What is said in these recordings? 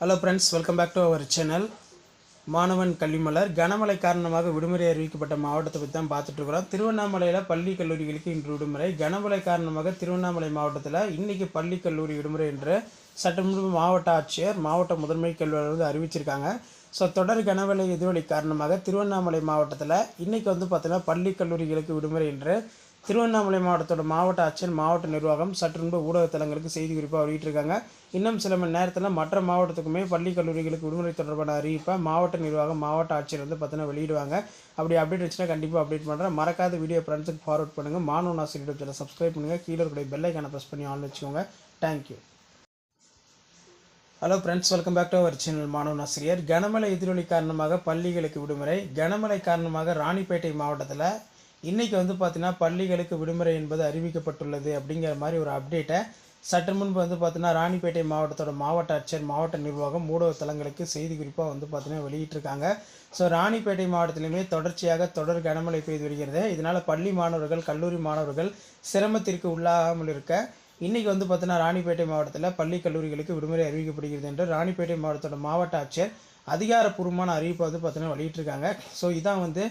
Hello friends welcome back to our channel Maanavan Kalvimalar. கனமழை காரணமாக விடுமுறை அறிவிக்கப்பட்ட மாவட்டத்தை பற்றி தான் பார்த்துட்ருக்குறோம் திருவண்ணாமலையில் பள்ளி கல்லூரிகளுக்கு இன்று விடுமுறை. கனமழை காரணமாக திருவண்ணாமலை மாவட்டத்தில் இன்றைக்கி பள்ளி கல்லூரி விடுமுறை என்று சட்டமன்ற மாவட்ட ஆட்சியர் மாவட்ட முதன்மை கல்வியாளர் வந்து அறிவிச்சிருக்காங்க. ஸோ தொடர் கனமழை எதிரொலி காரணமாக திருவண்ணாமலை மாவட்டத்தில் இன்றைக்கி வந்து பார்த்திங்கன்னா பள்ளி கல்லூரிகளுக்கு விடுமுறை என்று திருவண்ணாமலை மாவட்டத்தோட மாவட்ட ஆட்சியர் மாவட்ட நிர்வாகம் சற்று முன்பு ஊடகத்தலங்களுக்கு செய்தி குறிப்பாக வெளியிட்டிருக்காங்க. இன்னும் சில மணி நேரத்தில் மற்ற மாவட்டத்துக்குமே பள்ளி கல்லூரிகளுக்கு விடுமுறை தொடர்பான அறிவிப்பை மாவட்ட நிர்வாகம் மாவட்ட ஆட்சியர் வந்து பார்த்தீங்கன்னா வெளியிடுவாங்க. அப்படி அப்டேட் வச்சுன்னா கண்டிப்பாக அப்டேட் பண்ணுறேன் மறக்காத வீடியோ ஃப்ரெண்ட்ஸுக்கு ஃபார்வர்ட் பண்ணுங்கள் மாணவன் ஆசிரியர் யூடியூப் சேனல் சப்ஸ்கிரைப் பண்ணுங்கள் கீழே இருக்கிற பெல் ஐக்கானை ப்ரெஸ் பண்ணி ஆன் வச்சுக்கோங்க. Thank you hello friends welcome back to our channel Maanavan ஆசிரியர் கனமழை எதிரொலி காரணமாக பள்ளிகளுக்கு விடுமுறை. கனமழை காரணமாக ராணிப்பேட்டை மாவட்டத்தில் இன்றைக்கி வந்து பார்த்தீங்கன்னா பள்ளிகளுக்கு விடுமுறை என்பது அறிவிக்கப்பட்டுள்ளது அப்படிங்கிற மாதிரி ஒரு அப்டேட்டை சற்று முன்பு வந்து பார்த்தீங்கன்னா ராணிப்பேட்டை மாவட்டத்தோட மாவட்ட ஆட்சியர் மாவட்ட நிர்வாகம் ஊடக தளங்களுக்கு செய்தி குறிப்பாக வந்து பார்த்தீங்கன்னா வெளியிட்டிருக்காங்க. ஸோ ராணிப்பேட்டை மாவட்டத்திலுமே தொடர்ச்சியாக தொடர் கனமழை பெய்து வருகிறது. இதனால் பள்ளி மாணவர்கள் கல்லூரி மாணவர்கள் சிரமத்திற்கு உள்ளாகாமல் இருக்க இன்றைக்கி வந்து பார்த்தீங்கன்னா ராணிப்பேட்டை மாவட்டத்தில் பள்ளி கல்லூரிகளுக்கு விடுமுறை அறிவிக்கப்படுகிறது என்று ராணிப்பேட்டை மாவட்டத்தோட மாவட்ட ஆட்சியர் அதிகாரப்பூர்வமான அறிவிப்பை வந்து பார்த்தீங்கன்னா வெளியிட்டிருக்காங்க. ஸோ இதான் வந்து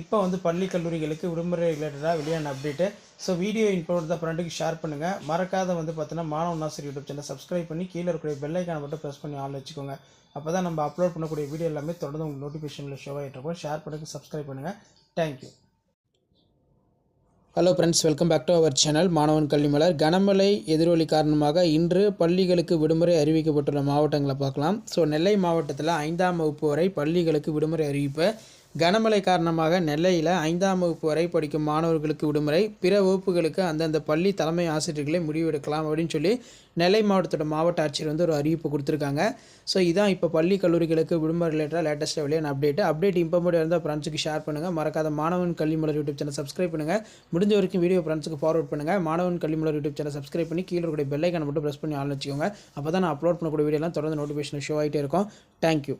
இப்போ வந்து பள்ளி கல்லூரிகளுக்கு விடுமுறை ரிலேட்டடாக வெளியான அப்டேட்டு ஸோ வீடியோ இன்ஃபோர்ட் தான் ஃப்ரெண்டுக்கு ஷேர் பண்ணுங்கள் மறக்காத வந்து பார்த்தீங்கன்னா மாணவ நாசர் யூடியூப் சேனல் சப்ஸ்கிரைப் பண்ணி கீழே இருக்கக்கூடிய பெல் மட்டும் ப்ரெஸ் பண்ணி ஆன் வச்சுக்கோங்க. அப்போ தான் நம்ம அப்லோட் பண்ணக்கூடிய வீடியோ எல்லாமே தொடர்ந்து உங்களுக்கு நோட்டிஃபிகேஷனில் ஷோ ஆகிட்டு இருக்கும். ஷேர் பண்ணுங்கள் சப்ஸ்கிரைப் பண்ணுங்கள் thank you hello friends welcome back to our channel Maanavan Kalvimalar கனமழை எதிரொலி காரணமாக இன்று பள்ளிகளுக்கு விடுமுறை அறிவிக்கப்பட்டுள்ள மாவட்டங்களை பார்க்கலாம். ஸோ நெல்லை மாவட்டத்தில் ஐந்தாம் வகுப்பு வரை பள்ளிகளுக்கு விடுமுறை அறிவிப்பை கனமழை காரணமாக நெல்லையில் ஐந்தாம் வகுப்பு வரை படிக்கும் மாணவர்களுக்கு விடுமுறை பிற வகுப்புகளுக்கு அந்தந்த பள்ளி தலைமை ஆசிரியர்களை முடிவெடுக்கலாம் அப்படின்னு சொல்லி நெல்லை மாவட்டத்தோட மாவட்ட ஆட்சியர் வந்து ஒரு அறிவிப்பு கொடுத்துருக்காங்க. ஸோ இதான் இப்போ பள்ளி கல்லூரிகளுக்கு விடுமுறை ரிலேட்டடாக லேட்டஸ்ட்டாக வெளியான அப்டேட் அப்டேட் இம்பார்ட்டன்ட் இருந்தால் ஃப்ரெண்ட்ஸுக்கு ஷேர் பண்ணுங்கள் மறக்காத மாணவன் கல்விமலர் யூடியூப் சேனல் சப்ஸ்கிரைப் பண்ணுங்கள் முடிஞ்ச வரைக்கும் வீடியோ ஃப்ரெண்ட்ஸுக்கு ஃபார்வர்ட் பண்ணுங்கள் மாணவன் கல்விமலர் யூடியூப் சேனல் சப்ஸ்கிரைப் பண்ணி கீழே இருக்கக்கூடிய பெல்லைக்கான மட்டும் ப்ரெஸ் பண்ணி ஆள் வச்சுக்கோங்க. அப்போ தான் நான் அப்லோட் பண்ணக்கூடிய வீடியோலாம் தொடர்ந்து நோட்டிஃபிகேஷன் ஷோ ஆகிட்டே இருக்கும். Thank you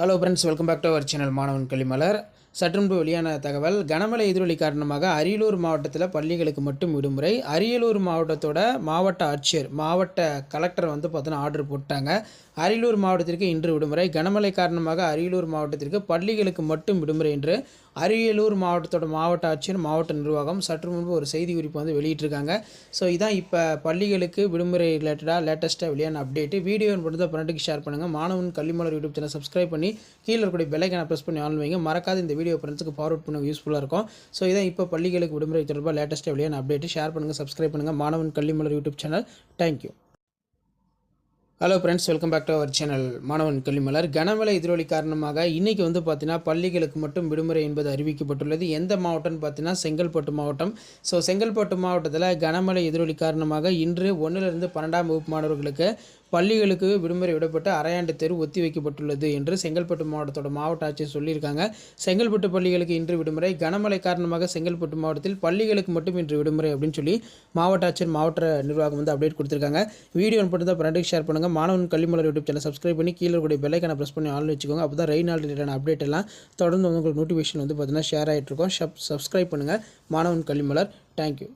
hello friends welcome back to our channel Maanavan Kalvimalar சற்றுமுன்பு வெளியான தகவல் கனமழை எதிரொலி காரணமாக அரியலூர் மாவட்டத்தில் பள்ளிகளுக்கு மட்டும் விடுமுறை. அரியலூர் மாவட்டத்தோட மாவட்ட ஆட்சியர் மாவட்ட கலெக்டர் வந்து பார்த்தோன்னா ஆர்டர் போட்டாங்க. அரியலூர் மாவட்டத்திற்கு இன்று விடுமுறை. கனமழை காரணமாக அரியலூர் மாவட்டத்திற்கு பள்ளிகளுக்கு மட்டும் விடுமுறை என்று அரியலூர் மாவட்டத்தோட மாவட்ட ஆட்சியர் மாவட்ட நிர்வாகம் சற்று முன்பு ஒரு செய்தி குறிப்பு வந்து வெளியிட்டிருக்காங்க. ஸோ இதான் இப்போ பள்ளிகளுக்கு விடுமுறை ரிலேட்டடாக லேட்டஸ்ட்டாக வெளியான அப்டேட்டு வீடியோ மட்டும் தான் ஃப்ரெண்டுக்கு ஷேர் பண்ணுங்கள் மாணவன் கல்விமலர் யூடியூப் சேனல் சப்ஸ்கிரைப் பண்ணி கீழே இருக்கக்கூடிய பெல்லைக்கான ப்ரெஸ் பண்ணி ஆன் வைங்க. மறக்காத இந்த வீடியோ ஃப்ரெண்ட்ஸுக்கு ஃபார்வர்ட் பண்ண யூஸ்ஃபுல்லாக இருக்கும். ஸோ இதான் இப்போ பள்ளிகளுக்கு விடுமுறை தொடர்பாக லேட்டஸ்ட்டாக வெளியான அப்டேட்டு ஷேர் பண்ணுங்கள் சப்ஸ்கிரைப் பண்ணுங்கள் Maanavan Kalvimalar YouTube channel thank you hello friends welcome back to our channel Maanavan Kalvimalar கனமழை எதிரொலி காரணமாக இன்றைக்கி வந்து பார்த்தீங்கன்னா பள்ளிகளுக்கு மட்டும் விடுமுறை என்பது அறிவிக்கப்பட்டுள்ளது. எந்த மாவட்டம்னு பார்த்தீங்கன்னா செங்கல்பட்டு மாவட்டம். ஸோ செங்கல்பட்டு மாவட்டத்தில் கனமழை எதிரொலி காரணமாக இன்று ஒன்றிலிருந்து பன்னெண்டாம் வகுப்பு மாணவர்களுக்கு பள்ளிகளுக்கு விடுமுறை விடப்பட்டு அரையாண்டு தேர்வு ஒத்தி வைக்கப்பட்டுள்ளது என்று செங்கல்பட்டு மாவட்டத்தோட மாவட்ட ஆட்சியர் சொல்லியிருக்காங்க. செங்கல்பட்டு பள்ளிகளுக்கு இன்று விடுமுறை. கனமழை காரணமாக செங்கல்பட்டு மாவட்டத்தில் பள்ளிகளுக்கு மட்டும் இன்று விடுமுறை அப்படின்னு சொல்லி மாவட்ட ஆட்சியர் மாவட்ட நிர்வாகம் வந்து அப்டேட் கொடுத்துருக்காங்க. வீடியோ மட்டும் தான் ஃப்ரெண்டுக்கு ஷேர் பண்ணுங்கள் மாணவன் கல்விமலர் யூடியூப் சேனல் சப்ஸ்கிரைப் பண்ணி கீழே கூடிய பெல்லைக்கான ப்ரெஸ் பண்ணி ஆன் வச்சுக்கோங்க. அப்போ தான் ரெயின் நாள் ரிலேட்டான அப்டேட் எல்லாம் தொடர்ந்து வந்து உங்களுக்கு நோட்டிஃபிகேஷன் வந்து பார்த்தீங்கன்னா ஷேர் ஆகிட்டு இருக்கும். சப் சப்ஸ்கிரைப் பண்ணுங்கள் Maanavan Kalvimalar. Thank you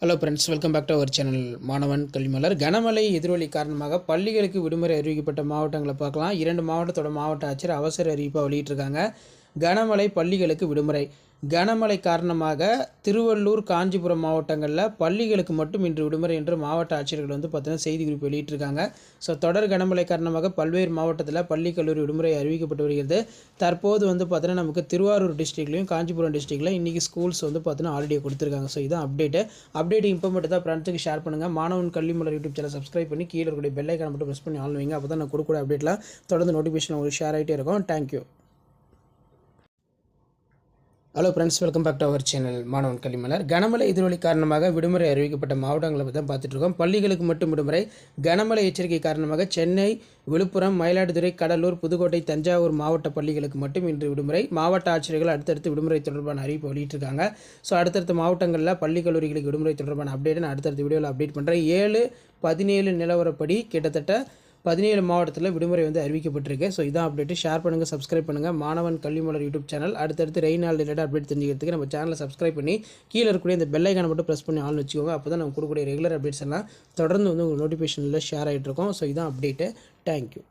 hello friends welcome back to our channel Maanavan Kalvimalar கனமழை எதிரொலி காரணமாக பள்ளிகளுக்கு விடுமுறை அறிவிக்கப்பட்ட மாவட்டங்களை பார்க்கலாம். இரண்டு மாவட்டத்தோட மாவட்ட ஆட்சியர் அவசர அறிவிப்பாக வெளியிட்டிருக்காங்க. கனமழை பள்ளிகளுக்கு விடுமுறை. கனமழை காரணமாக திருவள்ளூர் காஞ்சிபுரம் மாவட்டங்களில் பள்ளிகளுக்கு மட்டும் இன்று விடுமுறை என்று மாவட்ட ஆட்சியர்கள் வந்து பார்த்தீங்கன்னா செய்தி குறிப்பு வெளியிட்டிருக்காங்க. ஸோ தொடர் கனமழை காரணமாக பல்வேறு மாவட்டத்தில் பள்ளி கல்லூரி விடுமுறை அறிவிக்கப்பட்டு வருகிறது. தற்போது வந்து பார்த்தீங்கன்னா நமக்கு திருவாரூர் டிஸ்ட்ரிக்ட்லையும் காஞ்சிபுரம் டிஸ்ட்ரிக்டில் இன்றைக்கி ஸ்கூல்ஸ் வந்து பார்த்தீங்கன்னா ஆல்ரெடி கொடுத்துருக்காங்க. ஸோ இதான் அப்டேட்டு அப்டேட் இம்பார்மெண்ட் தான் ஃப்ரெண்ட்ஸுக்கு ஷேர் பண்ணுங்கள் மாணவன் கல்விமலர் யூடியூப் சேனல் சப்ஸ்கிரைப் பண்ணி கீழே இருக்கக்கூடிய பெல்லைக்கான மட்டும் ப்ரெஸ் பண்ணி ஆன் வைங்க. அப்போ தான் நான் கொடுக்கூட அப்டேட்லாம் தொடர்ந்து நோட்டிஃபிகேஷன் உங்களுக்கு ஷேர் ஆகிட்டே இருக்கும். Thank you hello friends welcome back to our channel Maanavan Kalvimalar கனமழை எதிரொலி காரணமாக விடுமுறை அறிவிக்கப்பட்ட மாவட்டங்களை பற்றி தான் பார்த்துட்ருக்கோம் பள்ளிகளுக்கு மட்டும் விடுமுறை. கனமழை எச்சரிக்கை காரணமாக சென்னை விழுப்புரம் மயிலாடுதுறை கடலூர் புதுக்கோட்டை தஞ்சாவூர் மாவட்ட பள்ளிகளுக்கு மட்டும் இன்று விடுமுறை. மாவட்ட ஆட்சியர்கள் அடுத்தடுத்து விடுமுறை தொடர்பான அறிவிப்பு வெளியிட்டிருக்காங்க. ஸோ அடுத்தடுத்த மாவட்டங்களில் பள்ளி கல்லூரிகளுக்கு விடுமுறை தொடர்பான அப்டேட்டை நான் அடுத்தடுத்த வீடியோவில் அப்டேட் பண்ணுறேன் ஏழு பதினேழு நிலவரப்படி கிட்டத்தட்ட பதினேழு மாவட்டத்தில் விடுமுறை வந்து அறிவிக்கப்பட்டிருக்கு. ஸோ இதான் அப்டேட்டு ஷேர் பண்ணுங்கள் சப்ஸ்கிரைப் பண்ணுங்கள் மாணவன் கல்வி மலர் யூடியூப் சேனல். அடுத்தடுத்து ரெயின் நாள் ரிலேட்டட் அப்டேட் தெரிஞ்சுக்கிறதுக்கு நம்ம சேனலை சப்ஸ்கிரைப் பண்ணி கீழே இருக்கக்கூடிய இந்த பெல்லைக்கான மட்டும் ப்ரெஸ் பண்ணி ஆள் வச்சுக்கோங்க. அப்போ தான் நம்ம கொடுக்கக்கூடிய ரெகுலர் அப்டேட்ஸ் எல்லாம் தொடர்ந்து வந்து உங்களுக்கு நோட்டிஃபிகேஷனில் ஷேர் ஆகிட்டு இருக்கோம். ஸோ இதான் அப்டேட்டு தேங்க்யூ